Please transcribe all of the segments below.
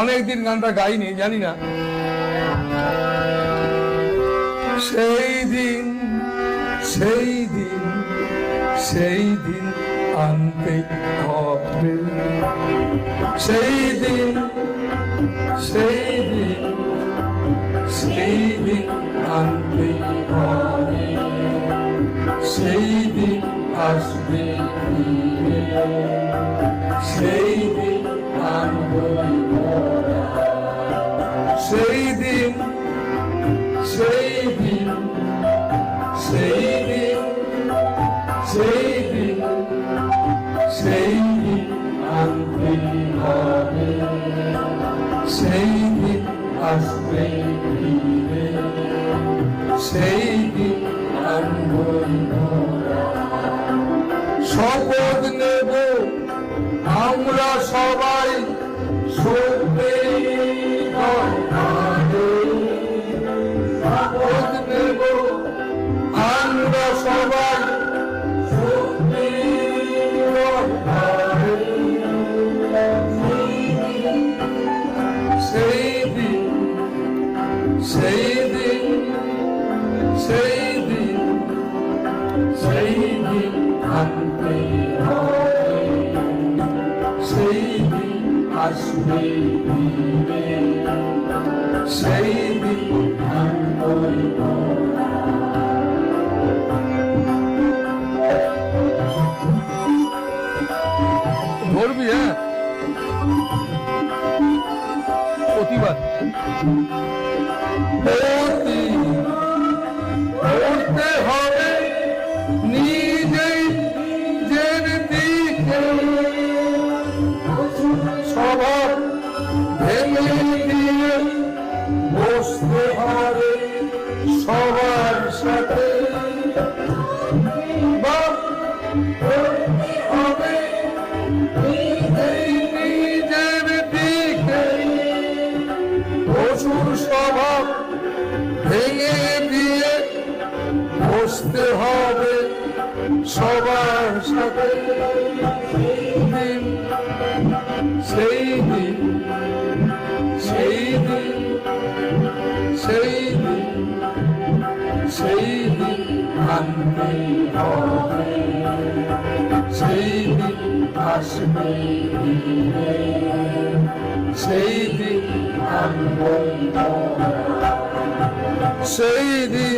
অনেক দিন গানটা গাইনি, জানি না। সেই দিন সেই দিন সেই দিন আনতে হবে। সেই দিন সেই দিন সেই দিন আনতে হবে। সেই দিন আনতে হবে সেই দিন আসবে সেই দিন সেই দিন আনতে হবে সেই প্রতিবাদ Me. বসতে হবে সবার সাথে। সেই দিন সেই দিন সেই দিন সেই দিন আনতে হবে। সেই দিন আসবে সেই দিন আনবই সেই দিন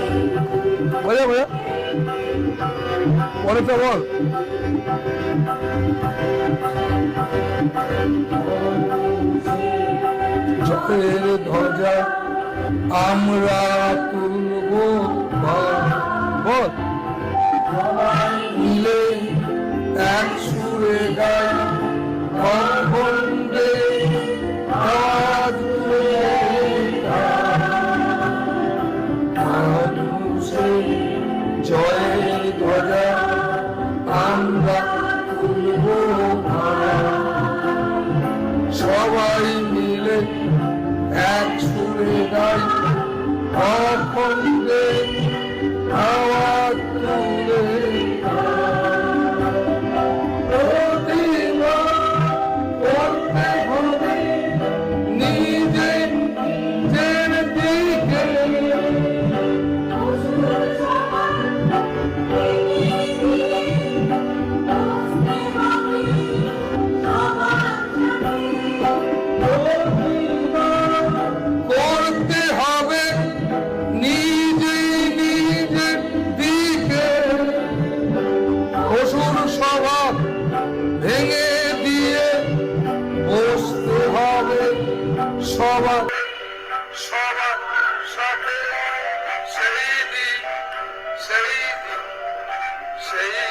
পরেরটা বল জয়ের ধ্বজা আমরা তুলব বল। সেই দিন সেই